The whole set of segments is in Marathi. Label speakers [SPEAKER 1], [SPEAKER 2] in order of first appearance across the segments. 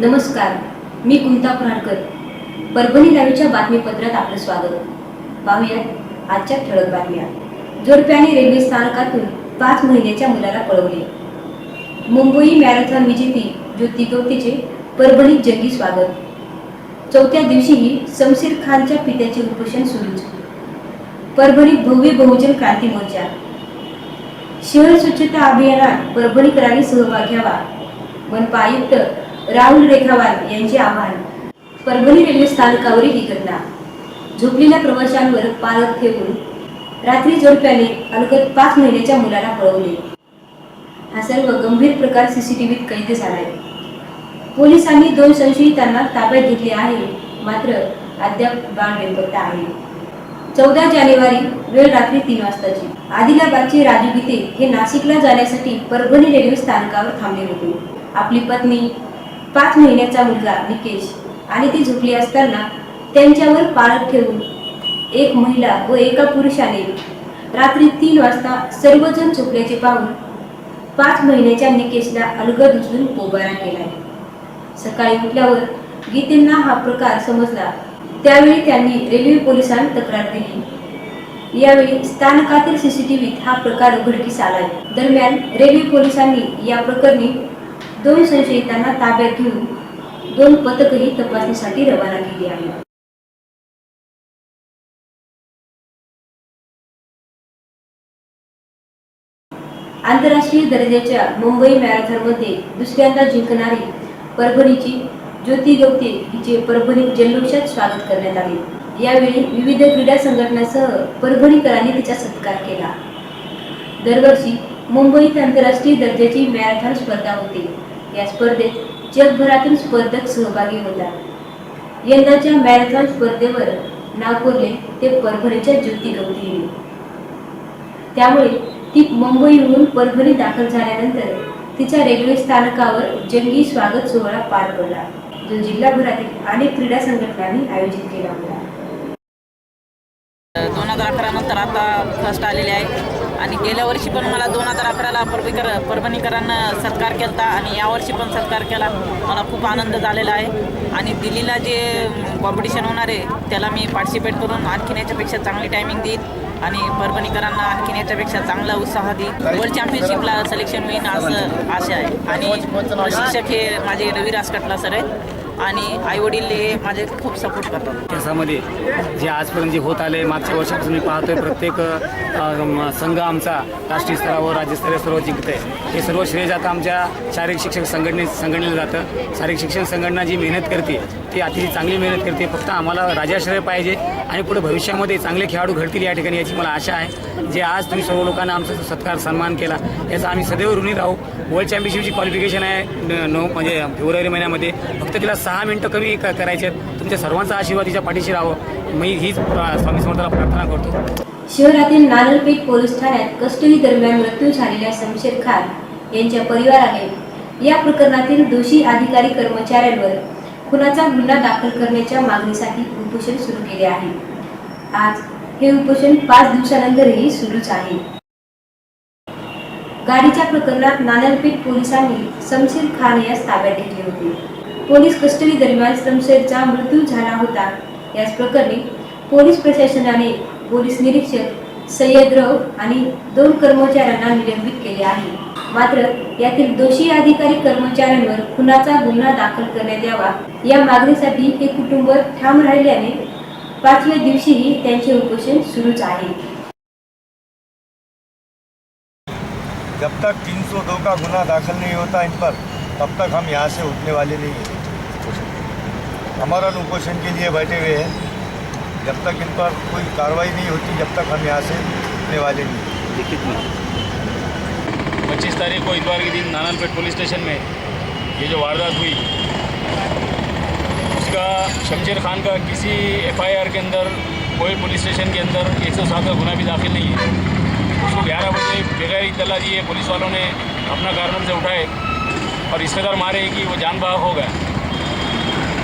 [SPEAKER 1] नमस्कार मी कुंता फराडकर परभणी लाईव्हच्या बातमीपत्रात आपलं स्वागत. पाहूया आजच्या ठळक बातम्या. जोडप्याने रेल्वे स्थानकातून पाच महिन्याच्या मुलाला पळवले. मुंबई मॅरेथॉन विजेती ज्योती गवतीचे परभणीत जंगी स्वागत. चौथ्या दिवशीही शमशेर खानच्या पित्याचे उपोषण सुरूच. परभणीत भव्य बहुजन क्रांती मोर्चा. शहर स्वच्छता अभियानात परभणीकरांनी सहभाग घ्यावा. मनपा आयुक्त राहुल रेखावार यांचे आव्हान परभणी रेल्वे स्थानकावरील ही घटना. झोपलेल्या प्रवाशांवर पालक ठेवून रात्री जोडप्याने अलगद पाच महिन्याच्या मुलाला पळवले. हा सर्व गंभीर प्रकार सीसीटीव्हीत कैद झालाय. पोलिसांनी दोन संशयितांना ताब्यात घेतले आहे मात्र अद्याप बाळ बेपत्ता आहे. चौदा जानेवारी वेळ रात्री तीन वाजताची. आदिलाबादचे राजू गीते हे नाशिकला जाण्यासाठी परभणी रेल्वे स्थानकावर थांबले होते. आपली पत्नी पाच महिन्याचा मुलगा निकेश आणि ती झोपली असताना त्यांच्यावर पाळत ठेवून एक महिला व एका पुरुषाने रात्री तीन वाजता सर्वजण झोपल्याचे पाहून पाच महिन्याच्या निकेशला अलगद उचलून पोबारा केला. सकाळी उठल्यावर गीतेंना हा प्रकार समजला. त्यावेळी त्यांनी रेल्वे पोलिसांत तक्रार दिली. यावेळी स्थानकातील सीसीटीव्हीत हा प्रकार उघडकीस आला. दरम्यान रेल्वे पोलिसांनी या प्रकरणी दोन संशयितांना ताब्यात घेऊन दोन पथकही तपासणीसाठी रवाना केली आहेत. आंतरराष्ट्रीय दर्जाच्या मुंबई मॅरेथॉनमध्ये दुसऱ्यांदा जिंकणारी परभणीची ज्योती गवते हिचे परभणीत जल्लोषात स्वागत करण्यात आले. यावेळी विविध क्रीडा संघटनांसह परभणीकरांनी तिचा सत्कार केला. दरवर्षी मुंबईत आंतरराष्ट्रीय दर्जाची मॅरेथॉन स्पर्धा होते. या स्पर्धेत जगभरातून स्पर्धक सहभागी होतात. यंदाच्या मॅरेथॉन स्पर्धेवर नाव ते परभणीच्या ज्योती गवती हिने. त्यामुळे ती मुंबईहून परभणी दाखल झाल्यानंतर तिच्या रेल्वे स्थानकावर जंगी स्वागत सोहळा पार पडला. जो जिल्हाभरातील अनेक क्रीडा संघटनांनी आयोजित केला होता.
[SPEAKER 2] दोन हजार अकरा नंतर आता फर्स्ट आलेले आहे. आणि गेल्या वर्षी पण मला दोन हजार अकराला परभणीकर परभणीकरांना सत्कार केला आणि यावर्षी पण सत्कार केला. मला खूप आनंद झालेला आहे. आणि दिल्लीला जे कॉम्पिटिशन होणार आहे त्याला मी पार्टिसिपेट करून आणखीन याच्यापेक्षा चांगली टायमिंग देईन आणि परभणीकरांना आणखीन याच्यापेक्षा चांगला उत्साह देईन. वर्ल्ड चॅम्पियनशिपला सिलेक्शन होईन असं आशा आहे. आणि प्रशिक्षक हे माझे रवी रासकटला सर आहेत. आणि आईवडील हे माझे खूप सपोर्ट करतात.
[SPEAKER 3] इतिहासामध्ये जे आजपर्यंत जे होत आले मागच्या वर्षापासून मी पाहतोय प्रत्येक संघ आमचा राष्ट्रीय स्तरावर राज्यस्तरीय सर्व जिंकत आहे हे सर्व श्रेय जातं आमच्या शारीरिक शिक्षक संघटने संघटनेला जातं. शारीरिक शिक्षण संघटना जी मेहनत करते ती अतिशय चांगली मेहनत करते. फक्त आम्हाला राजाश्रय पाहिजे आणि पुढे भविष्यामध्ये चांगले खेळाडू घडतील या ठिकाणी याची मला आशा आहे. जे आज तुम्ही सर्व लोकांना आमचा सत्कार सन्मान केला याचा आम्ही सदैव ऋणी राहू. वर्ल्ड चॅम्पियनशिपची क्वालिफिकेशन आहे नऊ म्हणजे फेब्रुवारी महिन्यामध्ये. फक्त तिला सहा मिनटं कमी करायचे आहेत. तुमच्या सर्वांचा आशीर्वाद तिच्या पाठीशी राहावं. मी हीच स्वामी समर्थाला प्रार्थना करतो.
[SPEAKER 1] शहरातील नारळपेठ पोलीस ठाण्यात कस्टडी दरम्यान मृत्यू झालेल्या शमशेर खान यांच्या परिवाराने या प्रकरणातील दोषी अधिकारी कर्मचाऱ्यांवर खुनाचा गुन्हा दाखल करण्याच्या मागणीसाठी उपोषण सुरू केले आहे. आज हे उपोषण पाच दिवसानंतरही सुरूच आहे. गाडीच्या प्रकरणात नानलपेठ पोलिसांनी शमशेर खान यास ताब्यात घेतले होते. पोलीस कस्टडी दरम्यान शमशेरचा मृत्यू झाला होता. याच प्रकरणी पोलीस प्रशासनाने पोलीस निरीक्षक सय्यद आणि दोन कर्मचाऱ्यांना निलंबित केले आहे. मात्र यातील दोषी अधिकारी कर्मचाऱ्यांवर खुनाचा गुन्हा दाखल करण्यात यावा या मागणीसाठी हे कुटुंब ठाम राहिल्याने पाचव्या दिवशीही त्यांचे उपोषण सुरूच आहे.
[SPEAKER 4] जब तक 302 का गुना दाखिल नहीं होता इन पर तब तक हम यहाँ से उठने वाले नहीं हैं। हमारा उपोषण के लिए बैठे हुए हैं। जब तक इन पर कोई कार्रवाई नहीं होती जब तक हम यहाँ से उठने वाले नहीं। हैं
[SPEAKER 5] पच्चीस तारीख को इतवार के दिन नानानपेट पुलिस स्टेशन में ये जो वारदात हुई उसका शमशेर खान का किसी एफआईआर के अंदर कोई पुलिस स्टेशन के अंदर 107 का गुना भी दाखिल नहीं है। उसको ग्यारह बजे बगैर इतला दिए पुलिस वालों ने अपना कारण से उठाए और इस कदर मारे कि वो जान बाग हो गया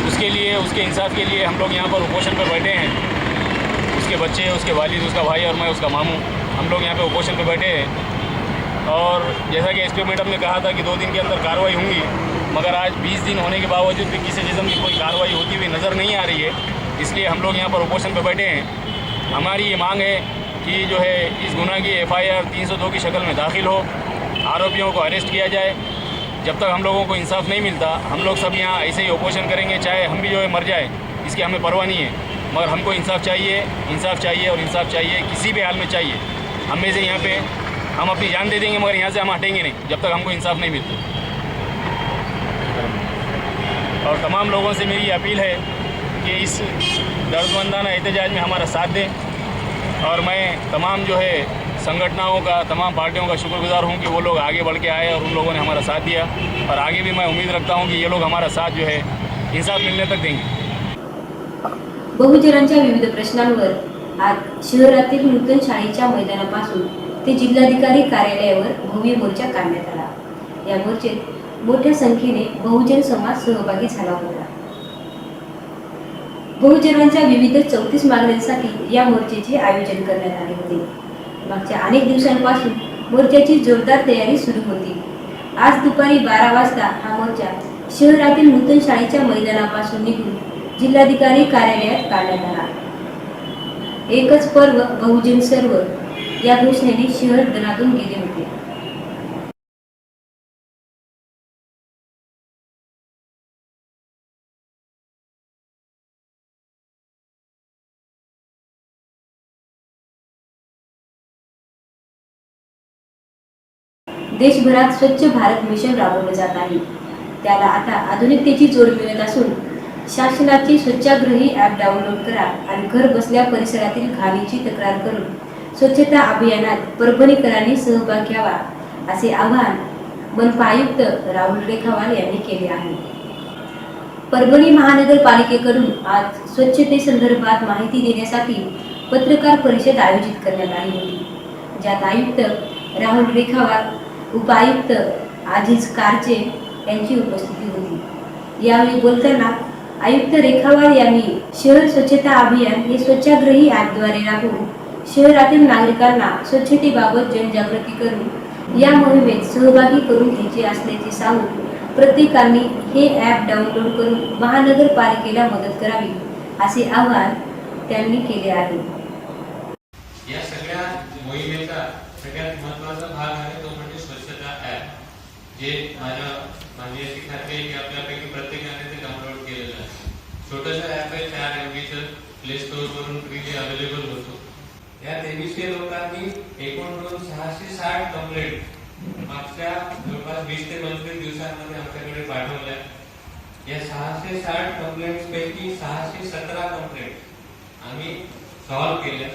[SPEAKER 5] उसके लिए, उसके इंसाफ के लिए हम लोग यहाँ पर उपोषण पर बैठे हैं। उसके बच्चे, उसके वालिद, उसका भाई और मैं, उसका मामू, हम लोग यहाँ पर उपोषण पर बैठे हैं। और जैसा कि एसपी मैडम ने कहा था कि दो दिन के अंदर कार्रवाई होंगी, मगर आज 20 दिन होने के बावजूद भी किसी किस्म की कोई कार्रवाई होती हुई नज़र नहीं आ रही है, इसलिए हम लोग यहाँ पर उपोषण पर बैठे हैं। हमारी ये मांग है कि जो है, इस गुना की एफ़ आई आर तीन सौ दो की शक्ल में दाखिल हो, आरोपियों को अरेस्ट किया जाए जब तक हम लोगों को इंसाफ नहीं मिलता, हम लोग सब यहाँ ऐसे ही उपोषण करेंगे, चाहे हम भी जो है मर जाए, इसकी हमें परवाह नहीं है। मगर हमको इंसाफ चाहिए इंसाफ चाहिए और इंसाफ चाहिए, किसी भी हाल में चाहिए। हम में से यहाँ पे हम अपनी जान दे देंगे, मगर यहाँ से हम हटेंगे नहीं, जब तक हमको इंसाफ नहीं मिलता। और तमाम लोगों से मेरी अपील है कि इस दर्दमंदाना एहतजाज में हमारा साथ दें। और मैं तमाम जो है संगठनों का तमाम पार्टियों का शुक्रगुजार हूँ कि वो लोग आगे बढ़ के आए और उन लोगों ने हमारा साथ दिया। और आगे भी मैं उम्मीद रखता हूँ कि ये लोग हमारा साथ जो है इंसाफ मिलने तक देंगे।
[SPEAKER 1] बहुजनांच्या विविध प्रश्नांवर आज शहरातील नूतन शाळेच्या मैदानापासून ते जिल्हाधिकारी कार्यालयावर भूमी मोर्चा काढण्यात आला. या मोर्चेत मोठ्या संख्येने बहुजन समाज सहभागी झाला होता. बहुजनांच्या विविध चौतीस मागण्यांसाठी या मोर्चेचे आयोजन करण्यात आले होते. मागच्या अनेक दिवसांपासून मोर्चाची जोरदार तयारी सुरू होती. आज दुपारी बारा वाजता हा मोर्चा शहरातील नूतन शाळेच्या मैदानापासून निघून जिल्हाधिकारी कार्यालयात काढण्यात आला. एकच पर्व बहुजन सर्व या घोषणेने शहर दनातून गेले देशभरात स्वच्छ भारत मिशन राबवलं जात आहे. त्याला आता आधुनिकतेची जोड मिळत असून शासनाची स्वच्छाग्रही ॲप डाउनलोड करा आणि घर बसल्या परिसरातील घाणीची तक्रार करून स्वच्छता अभियानात परभणीकरांनी सहभाग घ्यावा असे आवाहन मनपा आयुक्त राहुल रेखावाल यांनी केले आहे. परभणी महानगरपालिकेकडून आज स्वच्छतेसंदर्भात माहिती देण्यासाठी पत्रकार परिषद आयोजित करण्यात आली होती. ज्यात आयुक्त राहुल रेखावाल उपायुक्त आजीज कारचे यांची उपस्थिती होती. यावेळी बोलताना आयुक्त रेखावाल यांनी शहर स्वच्छता अभियान हे स्वच्छाग्रही ॲपद्वारे राबवून शहरातील नागरिकांना स्वच्छतेबाबत जनजागृती करून या मोहिमेत सहभागी करून घ्यायचे असल्याचे सांगून प्रत्येकाने हे ॲप डाउनलोड करून महानगरपालिकेला मदत करावी असे आवाहन त्यांनी केले आहे.
[SPEAKER 6] या सगळ्या मोहिमेला सगळ्यात महत्त्वाचा भाग आहे तो म्हणजे स्वच्छता जे माझ्या माझी अशी खात्री आहे की आपल्यापैकी प्रत्येकाने ते डाउनलोड केलेलं आहे छोटंसं ॲप आहे चार एम बीचं प्ले स्टोअरवरून फ्रीली अवेलेबल होतो. या तेवीसशे लोकांनी एकूण सहाशे साठ कंप्लेंट मागच्या जवळपास वीस ते पंचवीस दिवसांमध्ये आमच्याकडे पाठवल्या. या सहाशे साठ कंप्लेंट्स पैकी सहाशे सतरा कंप्लेंट आम्ही सॉल्व्ह केल्या.